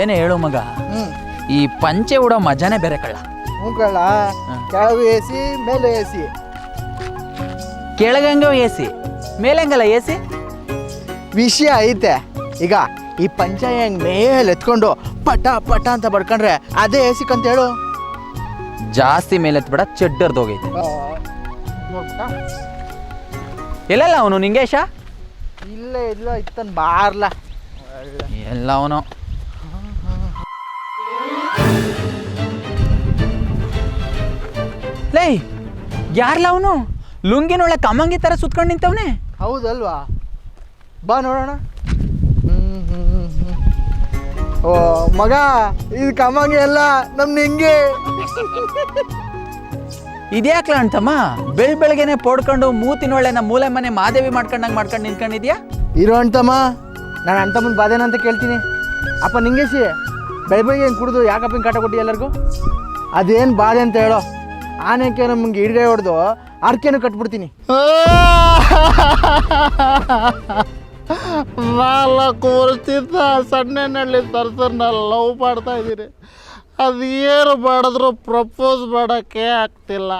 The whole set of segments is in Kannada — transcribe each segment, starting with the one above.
ಏನೇ ಹೇಳು ಮಗ. ಈ ಪಂಚೆ ಉಡೋ ಮಜಾನೇ ಬೇರೆ ಕಳ್ಳ. ಹೂಗಳ ಕೆಳಗೂ ಎ ಸಿ ಮೇಲೆ ಎ ಸಿ ಕೆಳಗಂಗ ಎ ಸಿ ಮೇಲಂಗಲ್ಲ ಎ ಸಿ ವಿಷಯ ಐತೆ. ಈಗ ಈ ಪಂಚೆ ಹೆಂಗ್ ಮೇಲೆ ಎತ್ಕೊಂಡು ಪಟ ಪಟ ಅಂತ ಬಡ್ಕೊಂಡ್ರೆ ಅದೇ ಎ ಸಿಕ್ ಅಂತ ಹೇಳು. ಜಾಸ್ತಿ ಮೇಲೆ ಎತ್ಬೇಡ ಇಲ್ಲ ಎಲ್ಲಲ್ಲ ಅವನು ನಿಂಗೇಶ? ಇಲ್ಲ ಇಲ್ಲ ಇತ್ತನ್ ಬಾರ್ಲ. ಎಲ್ಲ ಅವನು. ಲೇ ಯಾರ್ಲ ಅವನು? ಲುಂಗಿನೊಳಗೆ ಕಮಂಗಿ ತರ ಸುತ್ಕೊಂಡು ನಿಂತವನೆ? ಹೌದಲ್ವಾ? ಬಾ ನೋಡೋಣ. ಓ ಮಗ ಇದು ಕಮಂಗಿ ಅಲ್ಲ ನಮ್ ನಿಂಗೆ. ಇದ್ಯಾಕ್ಲ ಅಂತಮ್ಮ ಬೆಳ್ ಬೆಳಗ್ಗೆನೆ ಪೋಡ್ಕೊಂಡು ಮೂತಿನೊಳ್ಳೆ ನಮ್ಮ ಮೂಲೆ ಮನೆ ಮಾದೇವಿ ಮಾಡ್ಕೊಂಡಂಗೆ ಮಾಡ್ಕೊಂಡು ನಿಂತ್ಕೊಂಡಿದ್ಯಾ? ಇರೋ ಅಂತಮ್ಮ ನಾನು ಅಂತಮ್ಮನ ಬಾದೇನ ಅಂತ ಕೇಳ್ತೀನಿ. ಅಪ್ಪ ನಿಂಗೇಸಿ. ಬೆಳಗ್ಗೆ ಹೆಂಗೆ ಕುಡಿದು ಯಾಕಪ್ಪ ಹಿಂಗೆ ಕಾಟ ಕೊಟ್ಟಿ ಎಲ್ಲರಿಗೂ? ಅದೇನು ಬಾಧೆ ಅಂತ ಹೇಳೋ? ಆನೆಕ್ಕೆ ನಮ್ಗೆ ಹಿಡ್ಗೈ ಹೊಡೆದು ಅರ್ಕೆನೂ ಕಟ್ಬಿಡ್ತೀನಿ. ನಾಲ್ಕು ವರ್ಷದಿಂದ ಸಣ್ಣನಲ್ಲಿ ತರ್ಸನ್ನ ಲವ್ ಮಾಡ್ತಾ ಇದ್ದೀನಿ ಅದು ಏನು ಮಾಡಿದ್ರು ಪ್ರಪೋಸ್ ಮಾಡೋಕ್ಕೆ ಆಗ್ತಿಲ್ಲ.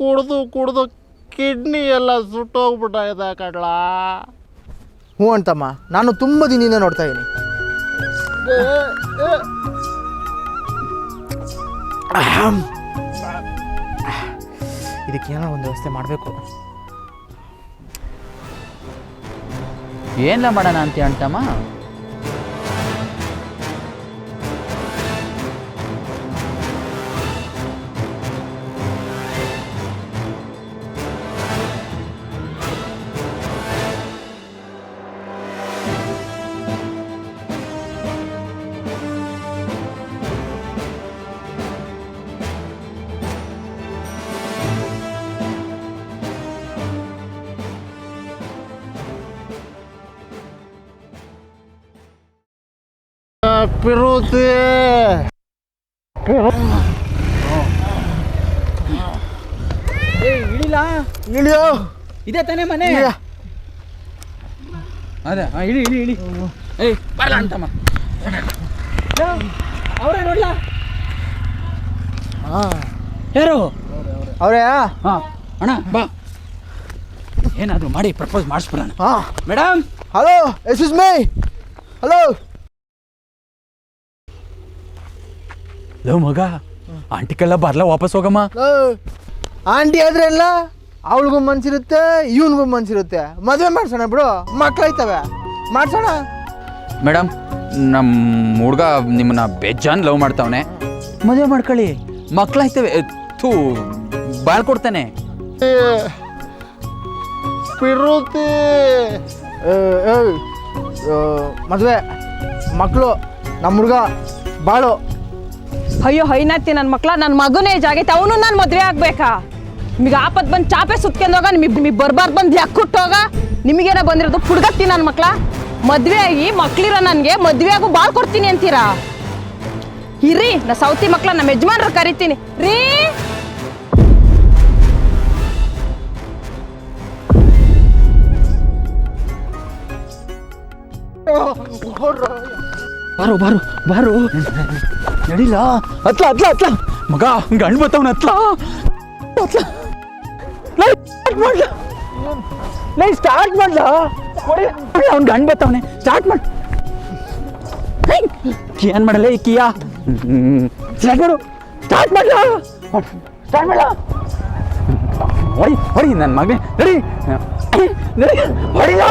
ಕುಡ್ದು ಕುಡ್ದು ಕಿಡ್ನಿ ಎಲ್ಲ ಸುಟ್ಟೋಗ್ಬಿಟ್ಟಾಗಿದೆ ಕಡ್ಲ ಹ್ಞೂ ಅಂತಮ್ಮ ನಾನು ತುಂಬ ದಿನದಿಂದ ನೋಡ್ತಾ ಇದ್ದೀನಿ. ಇದಕ್ಕೇನೋ ಒಂದು ವ್ಯವಸ್ಥೆ ಮಾಡಬೇಕು. ಏನ್ಲ ಮಾಡೋಣ ಅಂತ ಅಂತಮ್ಮ? ಪಿರುತಿ ಇಳಿಲ್ಲ ಇಳಿಯೋ ಇದೆ ತಾನೇ ಮನೆ. ಅದೇ ಹಾಂ ಇಳಿ ಇಳಿ ಇಳಿ. ಏಯ್ ಬರಲ್ಲ ಅಂತಮ್ಮ. ಅವರೇ ನೋಡ್ಲ? ಹಾಂ ಯಾರು? ಅವರೇ? ಹಾಂ ಅಣ್ಣ ಬಾ. ಏನಾದರೂ ಮಾಡಿ ಪ್ರಪೋಸ್ ಮಾಡಿಸ್ಬಿಡೋಣ. ಹಾಂ. Madam? Hello yes my. Hello. Love ಮಗ? ಆಂಟಿಗೆಲ್ಲ ಬರ್ಲ ವಾಪಸ್ ಹೋಗಮ್ಮ. ಆಂಟಿ ಆದ್ರೆ ಎಲ್ಲ ಅವಳಿಗೂ ಮನ್ಸಿರುತ್ತೆ ಇವನಿಗೂ ಮನ್ಸಿರುತ್ತೆ. ಮದುವೆ ಮಾಡ್ಸೋಣ ಬಿಡು ಮಕ್ಳೈತವೆ. ಮಾಡ್ಸೋಣ? ಮೇಡಮ್ ನಮ್ಮ ಹುಡುಗ ನಿಮ್ಮನ್ನ ಬೇಜಾನ್ ಲವ್ ಮಾಡ್ತಾವನೆ. ಮದುವೆ ಮಾಡ್ಕೊಳ್ಳಿ. ಮಕ್ಕಳಾಯ್ತವೆ ಥೂ ಬಾಳ್ ಕೊಡ್ತಾನೆ. ಪಿರುತಿ. ಮದುವೆ. ಮಕ್ಕಳು ನಮ್ಮ ಹುಡುಗ ಬಾಳು. ಅಯ್ಯೋ, ಹೈನಾತಿ ನನ್ನ ಮಕ್ಳ ನನ್ನ ಮಗನೇ ಏಜ್ ಆಗೈತೆ ಅವನು ನಾನು ಮದುವೆ ಆಗ್ಬೇಕಾ? ನಿಮಗೆ ಆಪತ್ ಬಂದು ಚಾಪೆ ಸುತ್ಕೊಂಡೋಗ ನಿಮಗೆ ಬರ್ಬಾರ್ದು ಬಂದು ಲೆಕ್ಕುಟ್ಟೋಗ ನಿಮಗೇನ ಬಂದಿರೋದು ಪುಡ್ಗತ್ತಿ ನನ್ನ ಮಕ್ಳ? ಮದುವೆ ಆಗಿ ಮಕ್ಳಿರೋ ನನಗೆ ಮದುವೆ ಆಗು ಬಾಳ್ ಕೊಡ್ತೀನಿ ಅಂತೀರಾ? ಇರಿ, ನಾ ಸೌತಿ ಮಕ್ಳ ನಮ್ಮ ಯಜಮಾನ್ರು ಕರಿತೀನಿ. ರೀ! ಬಾರು ಬಾರು ಬಾರು. ನಡಿಲ್ಲ ಹತ್ಲ ಹತ್ಲ ಹತ್ಲ ಮಗ ಗಂಡು ಬತ್ತವನ ಹತ್ಲ ಹತ್ಲ ಲೈ ಸ್ಟಾರ್ಟ್ ಮಾಡ್ಲ. ಲೈ ಸ್ಟಾರ್ಟ್ ಮಾಡ್ಲ. ಅವ್ನು ಗಂಡು ಬತ್ತವನೆ. ಸ್ಟಾರ್ಟ್ ಮಾಡ್. ಏನ್ ಮಾಡಲ್ಲ ಈ ಕಿಯಾ? ಸ್ಟಾರ್ಟ್ ಮಾಡು ಸ್ಟಾರ್ಟ್ ಮಾಡ್ಲ. ಸ್ಟಾರ್ಟ್ ಮಾಡ್ಲ. ಹೊಡಿ ಹೊಡಿ ನನ್ನ ಮಗನೇ. ನಡಿ. ನಡಿ ಹೊಡಿಲ್ಲ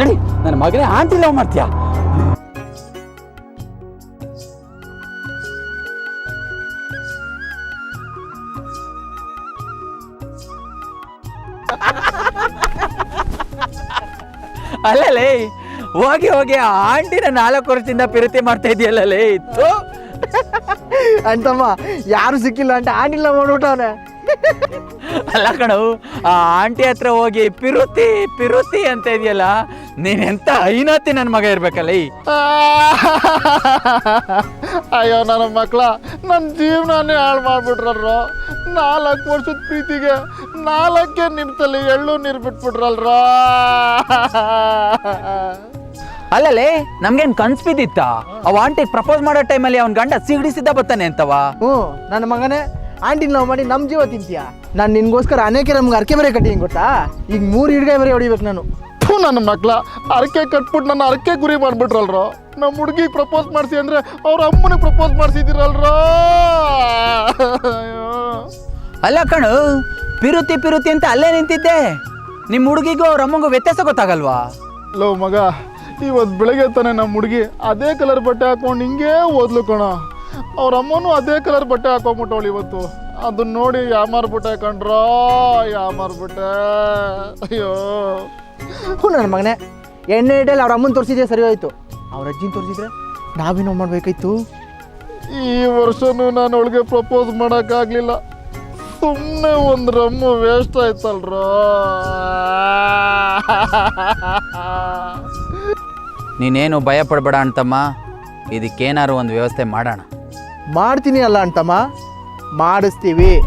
ನಡಿ. ನನ್ನ ಮಗನೇ ಆಂಟಿ ಲವ್ ಮಾಡ್ತೀಯಾ? ಅಲ್ಲಲೇ ಹೋಗಿ ಹೋಗಿ ಆ ಆಂಟಿನ ನಾಲ್ಕು ವರ್ಷದಿಂದ ಪ್ರೀತಿ ಮಾಡ್ತಾ ಇದೆಯಲ್ಲಲೇ ಇತ್ತು. ಅಂತಮ್ಮ ಯಾರು ಸಿಕ್ಕಿಲ್ಲ ಅಂತ ಆಂಟಿಲ್ಲ ಮಾಡ್ಬಿಟ್ಟವನೆ ಅಲ್ಲ ಕಣವು ಆ ಆಂಟಿ ಹತ್ರ ಹೋಗಿ ಪಿರುತಿ ಪಿರುತಿ ಅಂತ ಇದೆಯಲ್ಲ ನೀನೆಂತ ಐನಾತಿ ನನ್ನ ಮಗ ಇರ್ಬೇಕಲ್ಲ ಈ. ಅಯ್ಯೋ ನನ್ನ ಮಕ್ಕಳ ನನ್ನ ಜೀವನನೇ ಹಾಳು ಮಾಡ್ಬಿಟ್ರಲ್ರೋ. ನಾಲ್ಕು ವರ್ಷದ ಪ್ರೀತಿಗೆ ನಾಲ್ಕೇ ನಿಮಿಷದಲ್ಲಿ ಎಳ್ಳು ನೀರು ಬಿಟ್ಬಿಟ್ರಲ್ರ? ಅಲ್ಲಲೇ ನಮ್ಗೇನ್ ಕನ್ಸ್ ಬಿದ್ದಿತ್ತ ಅವ ಆಂಟಿಗೆ ಪ್ರಪೋಸ್ ಮಾಡೋ ಟೈಮಲ್ಲಿ ಅವ್ನ ಗಂಡ ಸಿಗಡಿಸಿದ್ದ ಬರ್ತಾನೆ ಅಂತವ? ಹ್ಞೂ ನನ್ನ ಮಗನೇ ಆಂಟಿ ನಾವು ಮಾಡಿ ನಮ್ಮ ಜೀವ ತಿಂತೀಯ? ನಾನು ನಿನ್ಗೋಸ್ಕರ ಅನೇಕ ನಮ್ಗೆ ಅರ್ಕೆ ಬರೆ ಕಟ್ಟಿದ್ದೀನಿ ಗೊತ್ತಾ? ಈಗ ಮೂರು ಹಿಡ್ಗಾಯ ಬರೆ ಹೊಡಿಬೇಕು ನಾನು. ಥೂ ನನ್ನ ಮಕ್ಳ ಅರ್ಕೆ ಕಟ್ಬಿಟ್ಟು ನನ್ನ ಅರ್ಕೆ ಗುರಿ ಮಾಡ್ಬಿಟ್ರಲ್ರೋ? ನಮ್ಮ ಹುಡುಗಿಗೆ ಪ್ರಪೋಸ್ ಮಾಡಿಸಿ ಅಂದ್ರೆ ಅವ್ರ ಅಮ್ಮನಿಗೆ ಪ್ರಪೋಸ್ ಮಾಡಿಸಿದಿರಲ್ರೋ? ಅಲ್ಲ ಕಣು ಪಿರುತಿ ಪಿರುತಿ ಅಂತ ಅಲ್ಲೇ ನಿಂತಿದ್ದೆ. ನಿಮ್ಮ ಹುಡುಗಿಗೂ ಅವ್ರ ಅಮ್ಮಂಗೂ ವ್ಯತ್ಯಾಸ ಗೊತ್ತಾಗಲ್ವಾ? ಲೋ ಮಗ ಇವತ್ತು ಬೆಳಗ್ಗೆ ತಾನೆ ನಮ್ಮ ಹುಡುಗಿ ಅದೇ ಕಲರ್ ಬಟ್ಟೆ ಹಾಕೊಂಡು ಹಿಂಗೆ ಓದ್ಲು ಕಣ. ಅವ್ರ ಅಮ್ಮನೂ ಅದೇ ಕಲರ್ ಬಟ್ಟೆ ಹಾಕೊಂಬಿಟ್ಟವಳು ಇವತ್ತು. ಅದನ್ನ ನೋಡಿ ಯಾಮಾರ್ಬಿಟ್ಟೆ ಕಣ್ರೋ ಯಾಮಾರ್ಬಿಟ್ಟೆ ಅಯ್ಯೋ. ಹ್ಞೂ ನನ್ನ ಮಗನೇ ಎಣ್ಣೆ ಇಡಲ್ಲಿ ಅವ್ರ ಅಮ್ಮನ ತೋರಿಸಿದ್ರೆ ಸರಿ ಹೋಯ್ತು. ಅವ್ರ ಅಜ್ಜಿನ ತೋರಿಸಿದ್ರೆ ನಾವೇನೋ ಮಾಡ್ಬೇಕಾಯ್ತು? ಈ ವರ್ಷನೂ ನಾನು ಅವಳಿಗೆ ಪ್ರಪೋಸ್ ಮಾಡೋಕ್ಕಾಗಲಿಲ್ಲ. ಸುಮ್ಮನೆ ಒಂದು ರಮ್ಮು ವೇಸ್ಟ್ ಆಯ್ತಲ್ರೋ? ನೀನೇನು ಭಯ ಪಡಬೇಡ ಅಂತಮ್ಮ. ಇದಕ್ಕೇನಾರು ಒಂದು ವ್ಯವಸ್ಥೆ ಮಾಡೋಣ. ಮಾಡ್ತೀನಿ ಅಲ್ಲ ಅಂತಮ್ಮ. ಮಾಡಿಸ್ತೀವಿ.